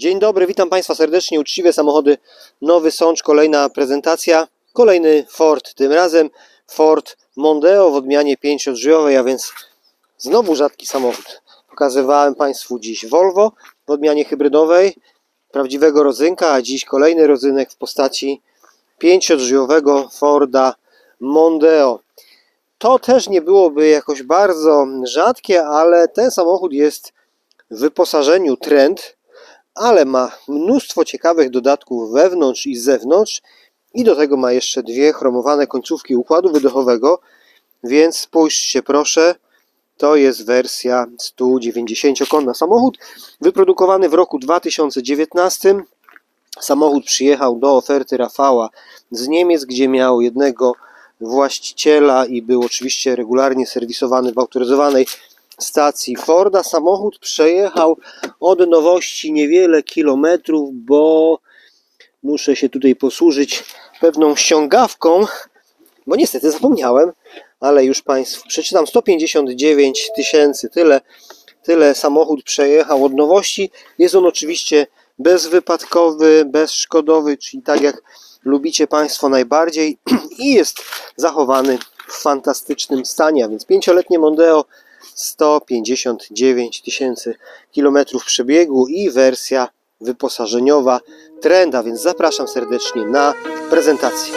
Dzień dobry, witam Państwa serdecznie. Uczciwe samochody, nowy sącz, kolejna prezentacja. Kolejny Ford, tym razem Ford Mondeo w odmianie pięciodrzwiowej, a więc znowu rzadki samochód. Pokazywałem Państwu dziś Volvo w odmianie hybrydowej, prawdziwego rodzynka, a dziś kolejny rodzynek w postaci pięciodrzwiowego Forda Mondeo. To też nie byłoby jakoś bardzo rzadkie, ale ten samochód jest w wyposażeniu trend, ale ma mnóstwo ciekawych dodatków wewnątrz i z zewnątrz i do tego ma jeszcze dwie chromowane końcówki układu wydechowego, więc spójrzcie proszę, to jest wersja 190-konna. Samochód wyprodukowany w roku 2019. Samochód przyjechał do oferty Rafała z Niemiec, gdzie miał jednego właściciela i był oczywiście regularnie serwisowany w autoryzowanej stacji Forda. Samochód przejechał od nowości niewiele kilometrów, bo muszę się tutaj posłużyć pewną ściągawką, bo niestety zapomniałem, ale już Państwu przeczytam 159 tysięcy, tyle, tyle samochód przejechał od nowości. Jest on oczywiście bezwypadkowy, bezszkodowy, czyli tak jak lubicie Państwo najbardziej i jest zachowany w fantastycznym stanie, a więc pięcioletnie Mondeo 159 tysięcy kilometrów przebiegu i wersja wyposażeniowa Trenda, więc zapraszam serdecznie na prezentację.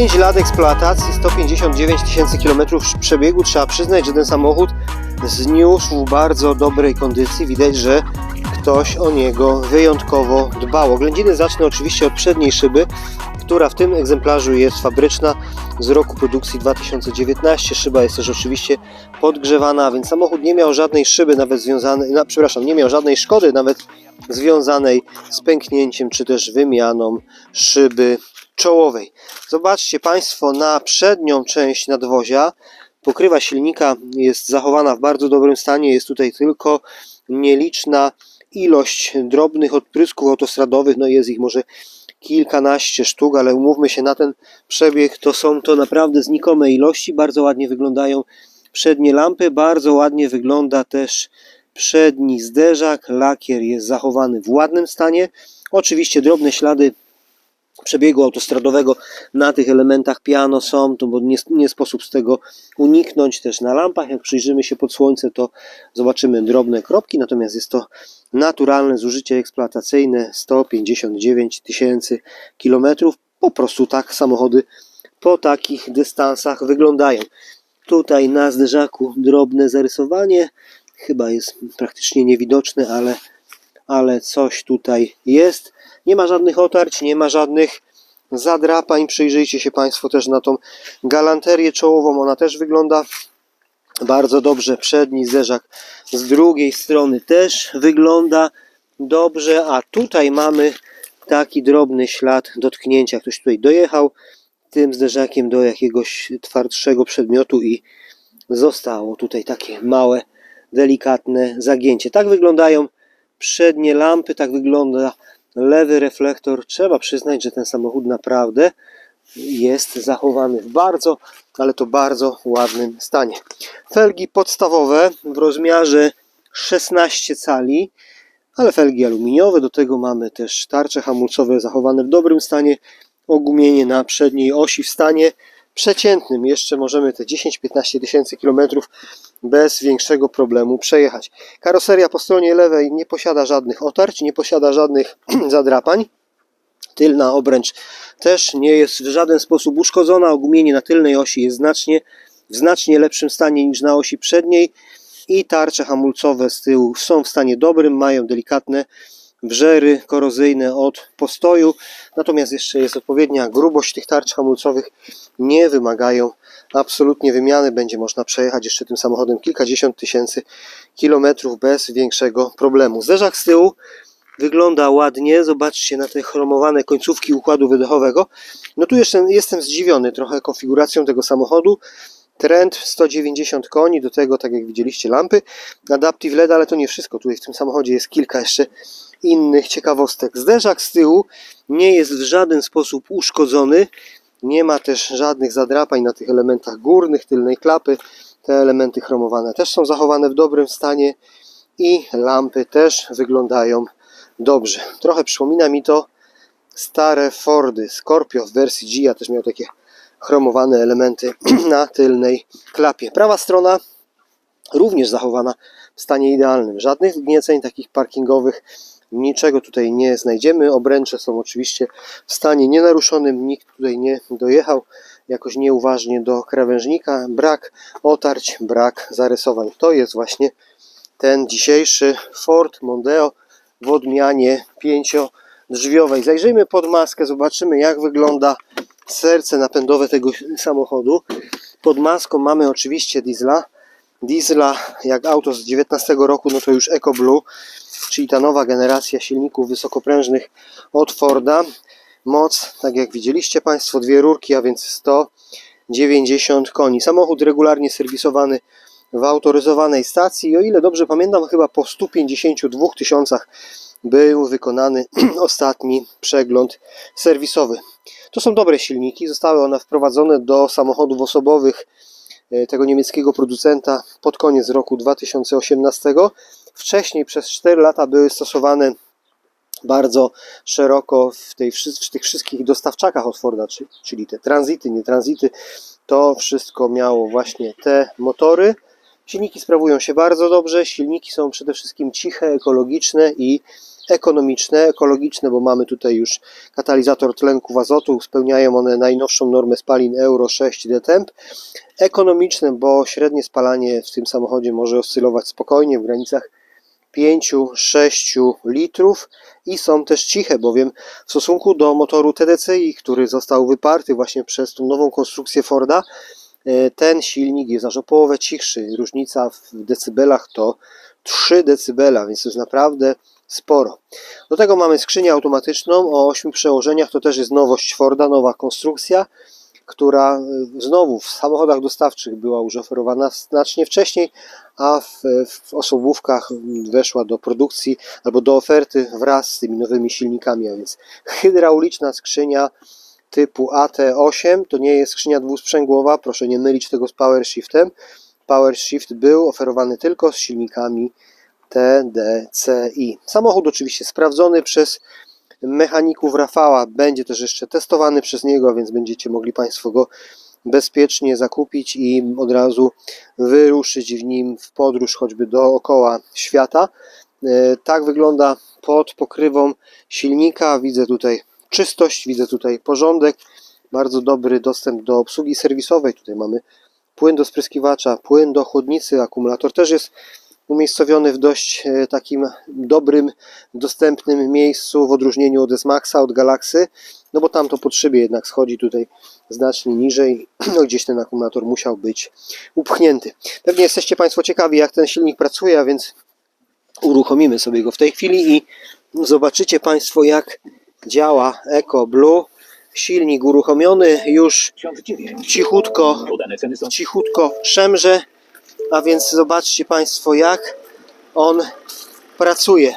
Pięć lat eksploatacji, 159 tysięcy kilometrów przebiegu. Trzeba przyznać, że ten samochód zniósł w bardzo dobrej kondycji. Widać, że ktoś o niego wyjątkowo dbał. Oględziny zacznę oczywiście od przedniej szyby, która w tym egzemplarzu jest fabryczna z roku produkcji 2019. Szyba jest też oczywiście podgrzewana, więc samochód nie miał żadnej szyby, nawet związanej, no, przepraszam, nie miał żadnej szkody, nawet związanej z pęknięciem czy też wymianą szyby czołowej. Zobaczcie Państwo na przednią część nadwozia. Pokrywa silnika jest zachowana w bardzo dobrym stanie. Jest tutaj tylko nieliczna ilość drobnych odprysków autostradowych. No jest ich może kilkanaście sztuk, ale umówmy się na ten przebieg, to są to naprawdę znikome ilości. Bardzo ładnie wyglądają przednie lampy, bardzo ładnie wygląda też przedni zderzak. Lakier jest zachowany w ładnym stanie. Oczywiście drobne ślady przebiegu autostradowego na tych elementach piano są, to bo nie, nie sposób z tego uniknąć też na lampach. Jak przyjrzymy się pod słońce, to zobaczymy drobne kropki, natomiast jest to naturalne zużycie eksploatacyjne 159 tysięcy kilometrów. Po prostu tak samochody po takich dystansach wyglądają. Tutaj na zderzaku drobne zarysowanie, chyba jest praktycznie niewidoczne, ale, ale coś tutaj jest. Nie ma żadnych otarć, nie ma żadnych zadrapań. Przyjrzyjcie się Państwo też na tą galanterię czołową. Ona też wygląda bardzo dobrze. Przedni zderzak z drugiej strony też wygląda dobrze, a tutaj mamy taki drobny ślad dotknięcia. Ktoś tutaj dojechał tym zderzakiem do jakiegoś twardszego przedmiotu i zostało tutaj takie małe, delikatne zagięcie. Tak wyglądają przednie lampy, tak wygląda lewy reflektor. Trzeba przyznać, że ten samochód naprawdę jest zachowany w bardzo, ale to bardzo ładnym stanie. Felgi podstawowe w rozmiarze 16 cali, ale felgi aluminiowe. Do tego mamy też tarcze hamulcowe zachowane w dobrym stanie. Ogumienie na przedniej osi w stanie przeciętnym. Jeszcze możemy te 10-15 tysięcy kilometrów bez większego problemu przejechać. Karoseria po stronie lewej nie posiada żadnych otarć, nie posiada żadnych zadrapań. Tylna obręcz też nie jest w żaden sposób uszkodzona. Ogumienie na tylnej osi jest znacznie, w znacznie lepszym stanie niż na osi przedniej i tarcze hamulcowe z tyłu są w stanie dobrym, mają delikatne wrzery korozyjne od postoju, natomiast jeszcze jest odpowiednia grubość tych tarcz hamulcowych, nie wymagają absolutnie wymiany, będzie można przejechać jeszcze tym samochodem kilkadziesiąt tysięcy kilometrów bez większego problemu. Zderzak z tyłu wygląda ładnie, zobaczcie na te chromowane końcówki układu wydechowego. No tu jeszcze jestem zdziwiony trochę konfiguracją tego samochodu. Trend 190 koni, do tego, tak jak widzieliście, lampy. Adaptive LED, ale to nie wszystko. Tutaj w tym samochodzie jest kilka jeszcze innych ciekawostek. Zderzak z tyłu nie jest w żaden sposób uszkodzony. Nie ma też żadnych zadrapań na tych elementach górnych, tylnej klapy. Te elementy chromowane też są zachowane w dobrym stanie i lampy też wyglądają dobrze. Trochę przypomina mi to stare Fordy. Scorpio w wersji G ja też miał takie chromowane elementy na tylnej klapie. Prawa strona również zachowana w stanie idealnym. Żadnych wgnieceń takich parkingowych, niczego tutaj nie znajdziemy. Obręcze są oczywiście w stanie nienaruszonym. Nikt tutaj nie dojechał jakoś nieuważnie do krawężnika. Brak otarć, brak zarysowań. To jest właśnie ten dzisiejszy Ford Mondeo w odmianie pięciodrzwiowej. Zajrzyjmy pod maskę, zobaczymy jak wygląda serce napędowe tego samochodu. Pod maską mamy oczywiście diesla. Diesla, jak auto z 19 roku, no to już EcoBlue, czyli ta nowa generacja silników wysokoprężnych od Forda. Moc, tak jak widzieliście Państwo, dwie rurki, a więc 190 koni. Samochód regularnie serwisowany w autoryzowanej stacji. I o ile dobrze pamiętam, chyba po 152 tysiącach był wykonany ostatni przegląd serwisowy. To są dobre silniki. Zostały one wprowadzone do samochodów osobowych e, tego niemieckiego producenta pod koniec roku 2018. Wcześniej przez 4 lata były stosowane bardzo szeroko w, tej, w tych wszystkich dostawczakach od Forda, czy- czyli te tranzyty, nie tranzyty. To wszystko miało właśnie te motory. Silniki sprawują się bardzo dobrze. Silniki są przede wszystkim ciche, ekologiczne i ekonomiczne. Ekologiczne, bo mamy tutaj już katalizator tlenków azotu. Spełniają one najnowszą normę spalin Euro 6 DTEMP. Ekonomiczne, bo średnie spalanie w tym samochodzie może oscylować spokojnie w granicach 5-6 litrów i są też ciche, bowiem w stosunku do motoru TDCi, który został wyparty właśnie przez tą nową konstrukcję Forda, e, ten silnik jest aż o połowę cichszy. Różnica w decybelach to 3 decybela, więc to jest naprawdę sporo. Do tego mamy skrzynię automatyczną o 8 przełożeniach, to też jest nowość Forda, nowa konstrukcja, która e, znowu w samochodach dostawczych była już oferowana znacznie wcześniej, a w, w osobówkach weszła do produkcji albo do oferty wraz z tymi nowymi silnikami, a więc hydrauliczna skrzynia typu AT8 to nie jest skrzynia dwusprzęgłowa, proszę nie mylić tego z Power Shiftem. Power Shift był oferowany tylko z silnikami TDCi. Samochód oczywiście sprawdzony przez mechaników Rafała, będzie też jeszcze testowany przez niego, więc będziecie mogli Państwo go bezpiecznie zakupić i od razu wyruszyć w nim w podróż choćby dookoła świata. E, Tak wygląda pod pokrywą silnika. Widzę tutaj czystość, widzę tutaj porządek, bardzo dobry dostęp do obsługi serwisowej. Tutaj mamy płyn do spryskiwacza, płyn do chłodnicy, akumulator też jest umiejscowiony w dość e, takim dobrym, dostępnym miejscu w odróżnieniu od S-Maxa, od Galaxy, no bo tam to pod szybie jednak schodzi tutaj znacznie niżej, no gdzieś ten akumulator musiał być upchnięty. Pewnie jesteście Państwo ciekawi jak ten silnik pracuje, a więc uruchomimy sobie go w tej chwili i zobaczycie Państwo jak działa Eco Blue. Silnik uruchomiony już cichutko cichutko szemrze, a więc zobaczcie Państwo jak on pracuje.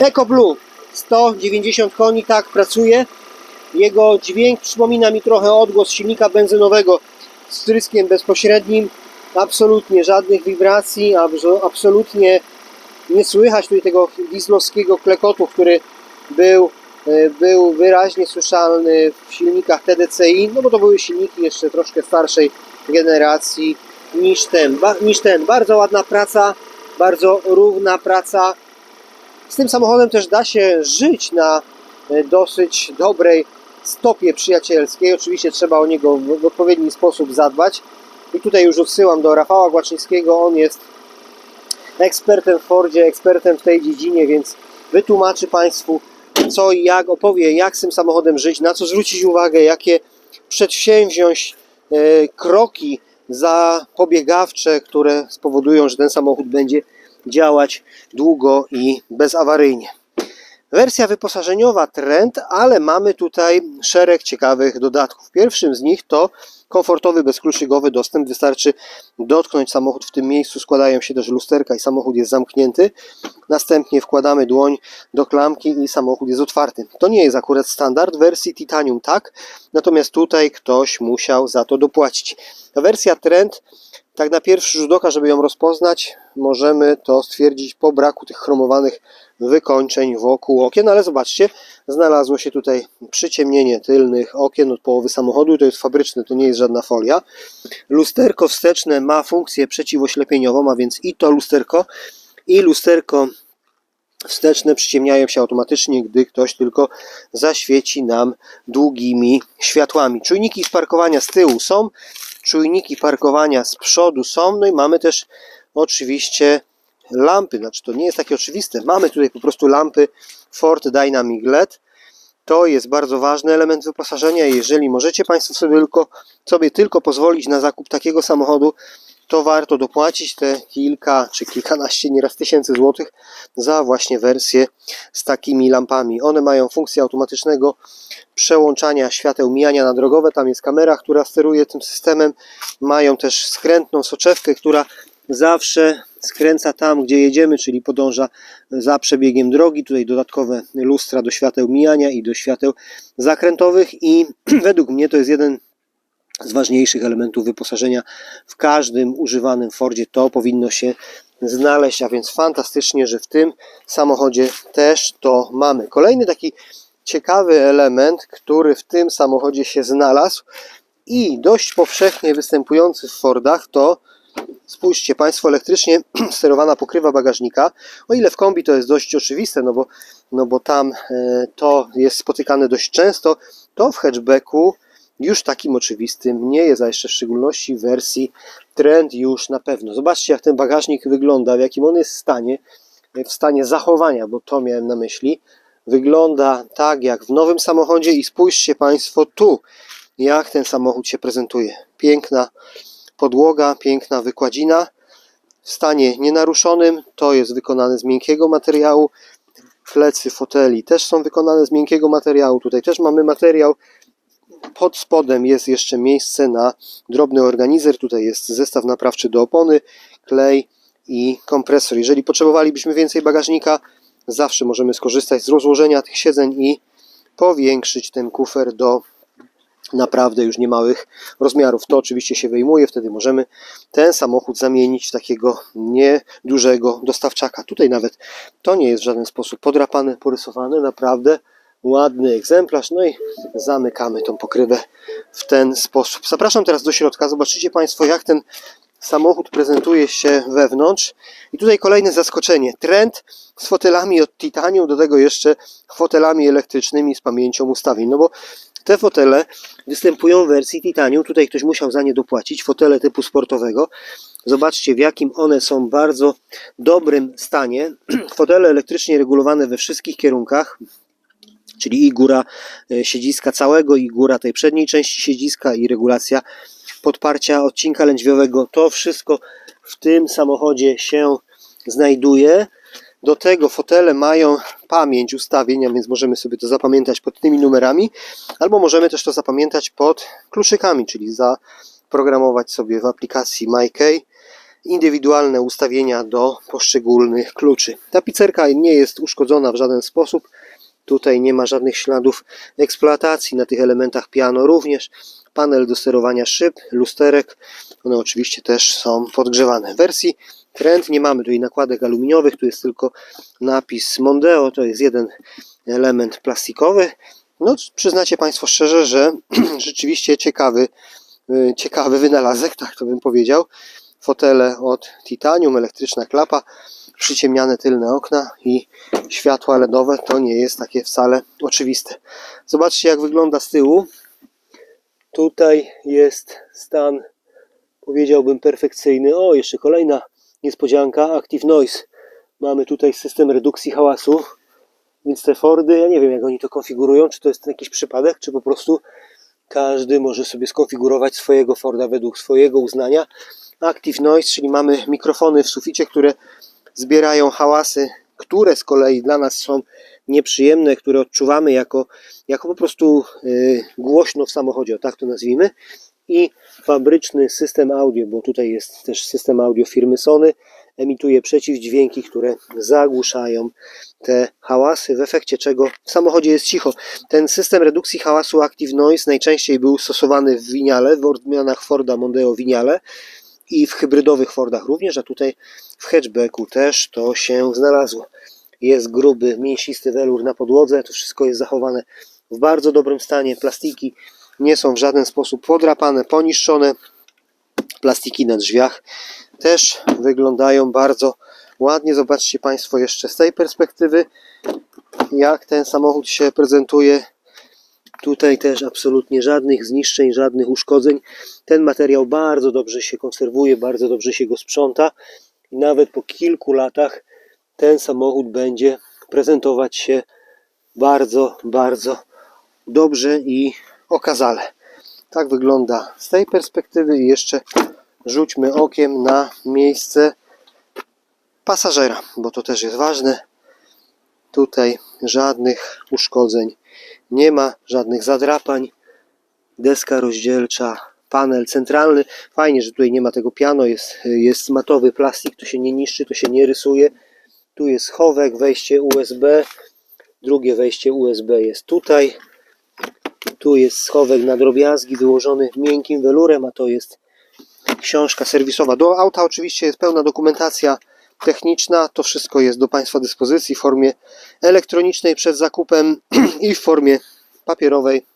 Eco Blue 190 koni, tak pracuje. Jego dźwięk przypomina mi trochę odgłos silnika benzynowego z tryskiem bezpośrednim. Absolutnie żadnych wibracji, abso- absolutnie nie słychać tutaj tego dieslowskiego klekotu, który był był wyraźnie słyszalny w silnikach TDCi, no bo to były silniki jeszcze troszkę starszej generacji niż ten. Niż ten. Bardzo ładna praca, bardzo równa praca. Z tym samochodem też da się żyć na e, dosyć dobrej stopie przyjacielskiej. Oczywiście trzeba o niego w odpowiedni sposób zadbać. I tutaj już odsyłam do Rafała Głaczyńskiego. On jest ekspertem w Fordzie, ekspertem w tej dziedzinie, więc wytłumaczy Państwu co i jak, opowie jak z tym samochodem żyć, na co zwrócić uwagę, jakie przedsięwziąć e, kroki zapobiegawcze, które spowodują, że ten samochód będzie działać długo i bezawaryjnie. Wersja wyposażeniowa Trend, ale mamy tutaj szereg ciekawych dodatków. Pierwszym z nich to komfortowy, bezkluczykowy dostęp. Wystarczy dotknąć samochód w tym miejscu, składają się też lusterka i samochód jest zamknięty. Następnie wkładamy dłoń do klamki i samochód jest otwarty. To nie jest akurat standard wersji Titanium, tak, natomiast tutaj ktoś musiał za to dopłacić. Wersja Trend, tak na pierwszy rzut oka, żeby ją rozpoznać, możemy to stwierdzić po braku tych chromowanych wykończeń wokół okien, ale zobaczcie, znalazło się tutaj przyciemnienie tylnych okien od połowy samochodu, to jest fabryczne, to nie jest żadna folia. Lusterko wsteczne ma funkcję przeciwoślepieniową, a więc i to lusterko, i lusterko wsteczne przyciemniają się automatycznie, gdy ktoś tylko zaświeci nam długimi światłami. Czujniki parkowania z tyłu są, czujniki parkowania z przodu są, no i mamy też oczywiście lampy, znaczy to nie jest takie oczywiste, mamy tutaj po prostu lampy Ford Dynamic LED, to jest bardzo ważny element wyposażenia. Jeżeli możecie Państwo sobie tylko, sobie tylko pozwolić na zakup takiego samochodu, to warto dopłacić te kilka czy kilkanaście, nieraz tysięcy złotych za właśnie wersję z takimi lampami. One mają funkcję automatycznego przełączania świateł mijania na drogowe. Tam jest kamera, która steruje tym systemem. Mają też skrętną soczewkę, która zawsze skręca tam, gdzie jedziemy, czyli podąża za przebiegiem drogi. Tutaj dodatkowe lustra do świateł mijania i do świateł zakrętowych i według mnie to jest jeden z ważniejszych elementów wyposażenia w każdym używanym Fordzie. To powinno się znaleźć, a więc fantastycznie, że w tym samochodzie też to mamy. Kolejny taki ciekawy element, który w tym samochodzie się znalazł i dość powszechnie występujący w Fordach to Spójrzcie Państwo, elektrycznie sterowana pokrywa bagażnika. O ile w kombi to jest dość oczywiste, no bo, no bo tam e, to jest spotykane dość często, to w hatchbacku już takim oczywistym nie jest, a jeszcze w szczególności w wersji Trend już na pewno. Zobaczcie jak ten bagażnik wygląda, w jakim on jest stanie, w stanie zachowania, bo to miałem na myśli. Wygląda tak jak w nowym samochodzie i spójrzcie Państwo tu, jak ten samochód się prezentuje. Piękna podłoga, piękna wykładzina w stanie nienaruszonym. To jest wykonane z miękkiego materiału. Plecy foteli też są wykonane z miękkiego materiału. Tutaj też mamy materiał. Pod spodem jest jeszcze miejsce na drobny organizer. Tutaj jest zestaw naprawczy do opony, klej i kompresor. Jeżeli potrzebowalibyśmy więcej bagażnika, zawsze możemy skorzystać z rozłożenia tych siedzeń i powiększyć ten kufer do naprawdę już niemałych rozmiarów. To oczywiście się wyjmuje, wtedy możemy ten samochód zamienić w takiego niedużego dostawczaka. Tutaj nawet to nie jest w żaden sposób podrapane, porysowane, naprawdę ładny egzemplarz. No i zamykamy tą pokrywę w ten sposób. Zapraszam teraz do środka. Zobaczycie Państwo, jak ten samochód prezentuje się wewnątrz. I tutaj kolejne zaskoczenie. Trend z fotelami od Titanium, do tego jeszcze fotelami elektrycznymi z pamięcią ustawień. No bo te fotele występują w wersji Titanium. Tutaj ktoś musiał za nie dopłacić. Fotele typu sportowego. Zobaczcie, w jakim one są bardzo dobrym stanie. Fotele elektrycznie regulowane we wszystkich kierunkach, czyli i góra e, siedziska całego, i góra tej przedniej części siedziska, i regulacja podparcia odcinka lędźwiowego. To wszystko w tym samochodzie się znajduje. Do tego fotele mają pamięć ustawienia, więc możemy sobie to zapamiętać pod tymi numerami, albo możemy też to zapamiętać pod kluczykami, czyli zaprogramować sobie w aplikacji MyKey indywidualne ustawienia do poszczególnych kluczy. Ta pizzerka nie jest uszkodzona w żaden sposób. Tutaj nie ma żadnych śladów eksploatacji na tych elementach piano również. Panel do sterowania szyb, lusterek, one oczywiście też są podgrzewane. W wersji Trend nie mamy tutaj nakładek aluminiowych, tu jest tylko napis Mondeo, to jest jeden element plastikowy. No, przyznacie Państwo szczerze, że rzeczywiście ciekawy, y, ciekawy wynalazek, tak to bym powiedział. Fotele od titanium, elektryczna klapa, przyciemniane tylne okna i światła LEDowe to nie jest takie wcale oczywiste. Zobaczcie jak wygląda z tyłu. Tutaj jest stan powiedziałbym perfekcyjny. O, jeszcze kolejna niespodzianka, Active Noise. Mamy tutaj system redukcji hałasu, więc te Fordy, ja nie wiem jak oni to konfigurują, czy to jest jakiś przypadek, czy po prostu każdy może sobie skonfigurować swojego Forda według swojego uznania. Active Noise, czyli mamy mikrofony w suficie, które zbierają hałasy, które z kolei dla nas są nieprzyjemne, które odczuwamy jako, jako po prostu y, głośno w samochodzie, o tak to nazwijmy. I fabryczny system audio, bo tutaj jest też system audio firmy Sony, emituje przeciwdźwięki, które zagłuszają te hałasy, w efekcie czego w samochodzie jest cicho. Ten system redukcji hałasu Active Noise najczęściej był stosowany w winiale, w odmianach Forda Mondeo winiale i w hybrydowych Fordach również, a tutaj w hatchbacku też to się znalazło. Jest gruby, mięsisty welur na podłodze, to wszystko jest zachowane w bardzo dobrym stanie. Plastiki nie są w żaden sposób podrapane, poniszczone. Plastiki na drzwiach też wyglądają bardzo ładnie. Zobaczcie Państwo jeszcze z tej perspektywy, jak ten samochód się prezentuje. Tutaj też absolutnie żadnych zniszczeń, żadnych uszkodzeń. Ten materiał bardzo dobrze się konserwuje, bardzo dobrze się go sprząta. I nawet po kilku latach ten samochód będzie prezentować się bardzo, bardzo dobrze i okazale. Tak wygląda z tej perspektywy i jeszcze rzućmy okiem na miejsce pasażera, bo to też jest ważne. Tutaj żadnych uszkodzeń nie ma, żadnych zadrapań. Deska rozdzielcza, panel centralny. Fajnie, że tutaj nie ma tego piano, jest, jest matowy plastik, to się nie niszczy, to się nie rysuje. Tu jest schowek, wejście USB. Drugie wejście USB jest tutaj. Tu jest schowek na drobiazgi wyłożony miękkim welurem, a to jest książka serwisowa. Do auta oczywiście jest pełna dokumentacja techniczna. To wszystko jest do Państwa dyspozycji w formie elektronicznej przed zakupem i w formie papierowej.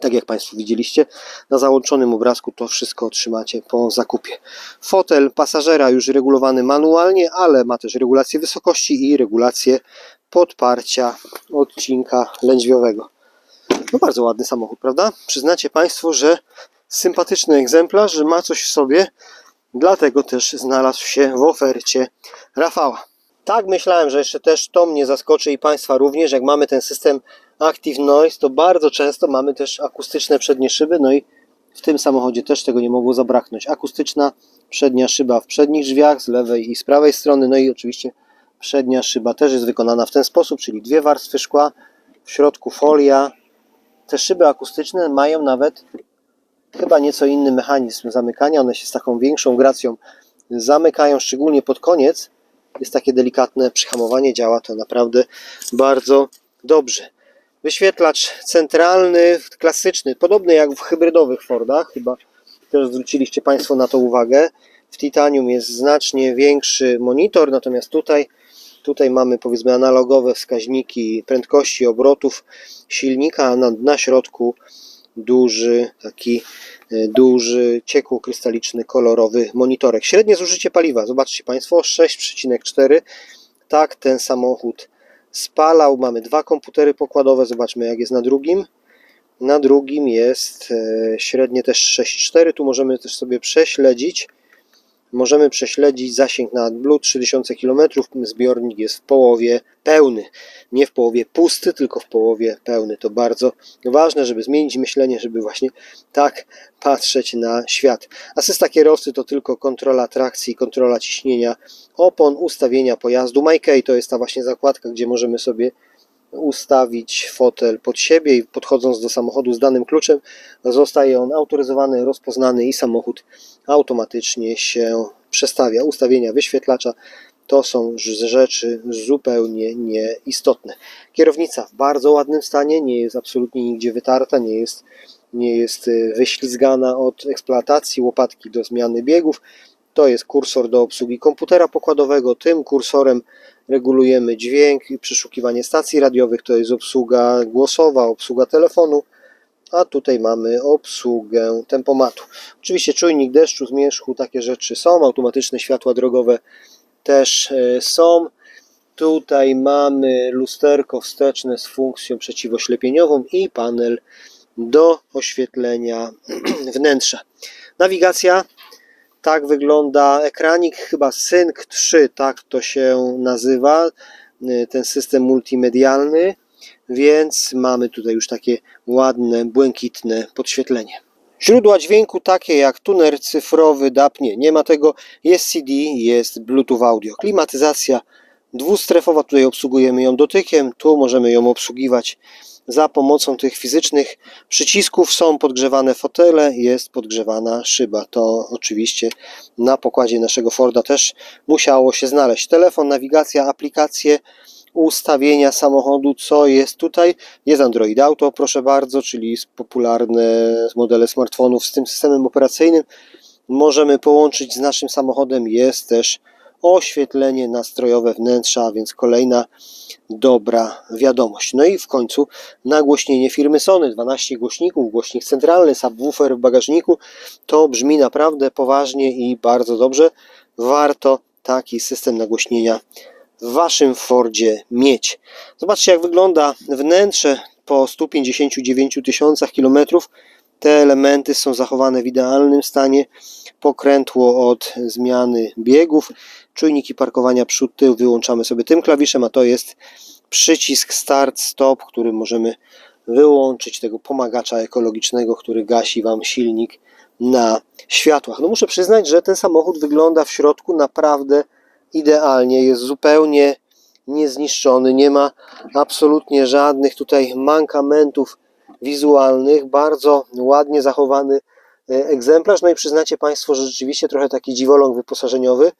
Tak jak Państwo widzieliście na załączonym obrazku, to wszystko otrzymacie po zakupie. Fotel pasażera już regulowany manualnie, ale ma też regulację wysokości i regulację podparcia odcinka lędźwiowego. No bardzo ładny samochód, prawda? Przyznacie Państwo, że sympatyczny egzemplarz, że ma coś w sobie, dlatego też znalazł się w ofercie Rafała. Tak myślałem, że jeszcze też to mnie zaskoczy i Państwa również, jak mamy ten system Active Noise, to bardzo często mamy też akustyczne przednie szyby, no i w tym samochodzie też tego nie mogło zabraknąć. Akustyczna przednia szyba w przednich drzwiach z lewej i z prawej strony, no i oczywiście przednia szyba też jest wykonana w ten sposób, czyli dwie warstwy szkła, w środku folia. Te szyby akustyczne mają nawet chyba nieco inny mechanizm zamykania, one się z taką większą gracją zamykają, szczególnie pod koniec. Jest takie delikatne przyhamowanie, działa to naprawdę bardzo dobrze. Wyświetlacz centralny, klasyczny, podobny jak w hybrydowych Fordach, chyba też zwróciliście Państwo na to uwagę. W Titanium jest znacznie większy monitor, natomiast tutaj, tutaj mamy powiedzmy analogowe wskaźniki prędkości obrotów silnika, a na, na środku duży, taki e, duży, ciekłokrystaliczny, kolorowy monitorek. Średnie zużycie paliwa, zobaczcie Państwo, 6,4. Tak ten samochód spalał. Mamy dwa komputery pokładowe, zobaczmy jak jest na drugim. Na drugim jest e, średnie też 6,4. Tu możemy też sobie prześledzić. Możemy prześledzić zasięg na AdBlue 3000 km. Zbiornik jest w połowie pełny. Nie w połowie pusty, tylko w połowie pełny. To bardzo ważne, żeby zmienić myślenie, żeby właśnie tak patrzeć na świat. Asysta kierowcy to tylko kontrola trakcji, kontrola ciśnienia opon, ustawienia pojazdu. MyKey to jest ta właśnie zakładka, gdzie możemy sobie ustawić fotel pod siebie i podchodząc do samochodu z danym kluczem zostaje on autoryzowany, rozpoznany i samochód automatycznie się przestawia. Ustawienia wyświetlacza to są rzeczy zupełnie nieistotne. Kierownica w bardzo ładnym stanie, nie jest absolutnie nigdzie wytarta, nie jest, nie jest y, wyślizgana od eksploatacji, łopatki do zmiany biegów. To jest kursor do obsługi komputera pokładowego. Tym kursorem regulujemy dźwięk i przeszukiwanie stacji radiowych. To jest obsługa głosowa, obsługa telefonu. A tutaj mamy obsługę tempomatu. Oczywiście czujnik deszczu, zmierzchu, takie rzeczy są. Automatyczne światła drogowe też e, są. Tutaj mamy lusterko wsteczne z funkcją przeciwoślepieniową i panel do oświetlenia wnętrza. Nawigacja tak wygląda ekranik, chyba Sync 3, tak to się nazywa, y, ten system multimedialny, więc mamy tutaj już takie ładne, błękitne podświetlenie. Źródła dźwięku takie jak tuner cyfrowy, DAP, nie, nie ma tego, jest CD, jest Bluetooth audio, klimatyzacja dwustrefowa, tutaj obsługujemy ją dotykiem, tu możemy ją obsługiwać za pomocą tych fizycznych przycisków. Są podgrzewane fotele, jest podgrzewana szyba. To oczywiście na pokładzie naszego Forda też musiało się znaleźć. Telefon, nawigacja, aplikacje, ustawienia samochodu, co jest tutaj. Jest Android Auto, proszę bardzo, czyli popularne modele smartfonów z tym systemem operacyjnym. Możemy połączyć z naszym samochodem. Jest też oświetlenie nastrojowe wnętrza, a więc kolejna dobra wiadomość. No i w końcu nagłośnienie firmy Sony, 12 głośników, głośnik centralny, subwoofer w bagażniku. To brzmi naprawdę poważnie i bardzo dobrze. Warto taki system nagłośnienia w Waszym Fordzie mieć. Zobaczcie jak wygląda wnętrze po 159 tysiącach kilometrów. Te elementy są zachowane w idealnym stanie. Pokrętło od zmiany biegów, czujniki parkowania przód, tył wyłączamy sobie tym klawiszem, a to jest przycisk start, stop, który możemy wyłączyć tego pomagacza ekologicznego, który gasi Wam silnik na światłach. No muszę przyznać, że ten samochód wygląda w środku naprawdę idealnie, jest zupełnie niezniszczony, nie ma absolutnie żadnych tutaj mankamentów wizualnych, bardzo ładnie zachowany e, egzemplarz, no i przyznacie Państwo, że rzeczywiście trochę taki dziwoląg wyposażeniowy,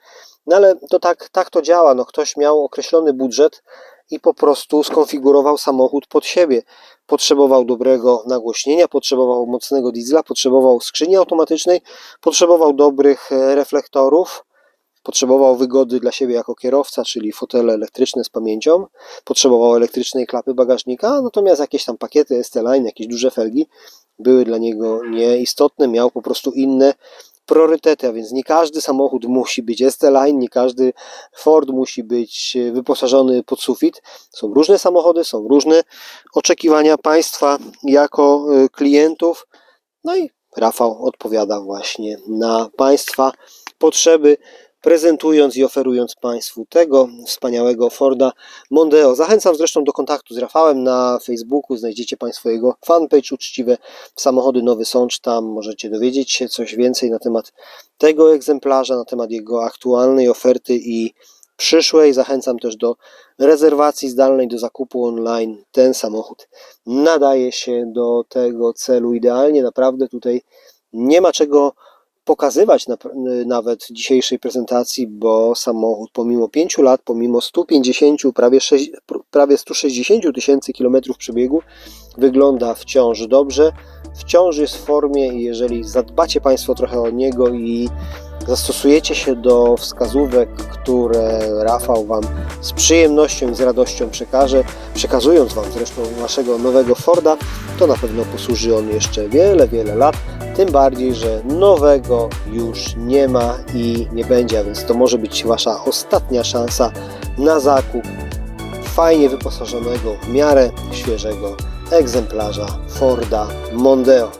no ale to tak, tak to działa, no ktoś miał określony budżet i po prostu skonfigurował samochód pod siebie. Potrzebował dobrego nagłośnienia, potrzebował mocnego diesla, potrzebował skrzyni automatycznej, potrzebował dobrych e, reflektorów, potrzebował wygody dla siebie jako kierowca, czyli fotele elektryczne z pamięcią, potrzebował elektrycznej klapy bagażnika, natomiast jakieś tam pakiety ST-Line, jakieś duże felgi były dla niego nieistotne, miał po prostu inne priorytety, a więc nie każdy samochód musi być ST-Line, nie każdy Ford musi być wyposażony pod sufit. Są różne samochody, są różne oczekiwania państwa jako y, klientów. No i Rafał odpowiada właśnie na państwa potrzeby prezentując i oferując Państwu tego wspaniałego Forda Mondeo. Zachęcam zresztą do kontaktu z Rafałem na Facebooku. Znajdziecie Państwo jego fanpage uczciwe Samochody Nowy Sącz. Tam możecie dowiedzieć się coś więcej na temat tego egzemplarza, na temat jego aktualnej oferty i przyszłej. Zachęcam też do rezerwacji zdalnej do zakupu online. Ten samochód nadaje się do tego celu idealnie. Naprawdę tutaj nie ma czego pokazywać na, nawet dzisiejszej prezentacji, bo samochód pomimo 5 lat, pomimo 150, prawie, 6, prawie 160 tysięcy kilometrów przebiegu wygląda wciąż dobrze, wciąż jest w formie i jeżeli zadbacie Państwo trochę o niego i zastosujecie się do wskazówek, które Rafał Wam z przyjemnością i z radością przekaże, przekazując Wam zresztą Waszego nowego Forda, to na pewno posłuży on jeszcze wiele, wiele lat. Tym bardziej, że nowego już nie ma i nie będzie, a więc to może być Wasza ostatnia szansa na zakup fajnie wyposażonego, w miarę świeżego egzemplarza Forda Mondeo.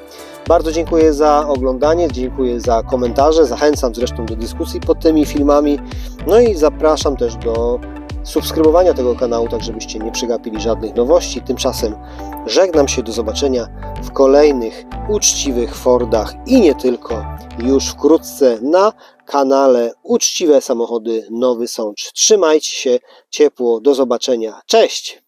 Bardzo dziękuję za oglądanie, dziękuję za komentarze, zachęcam zresztą do dyskusji pod tymi filmami, no i zapraszam też do subskrybowania tego kanału, tak żebyście nie przegapili żadnych nowości. Tymczasem żegnam się, do zobaczenia w kolejnych uczciwych Fordach i nie tylko, już wkrótce na kanale Uczciwe Samochody Nowy Sącz. Trzymajcie się ciepło, do zobaczenia, cześć!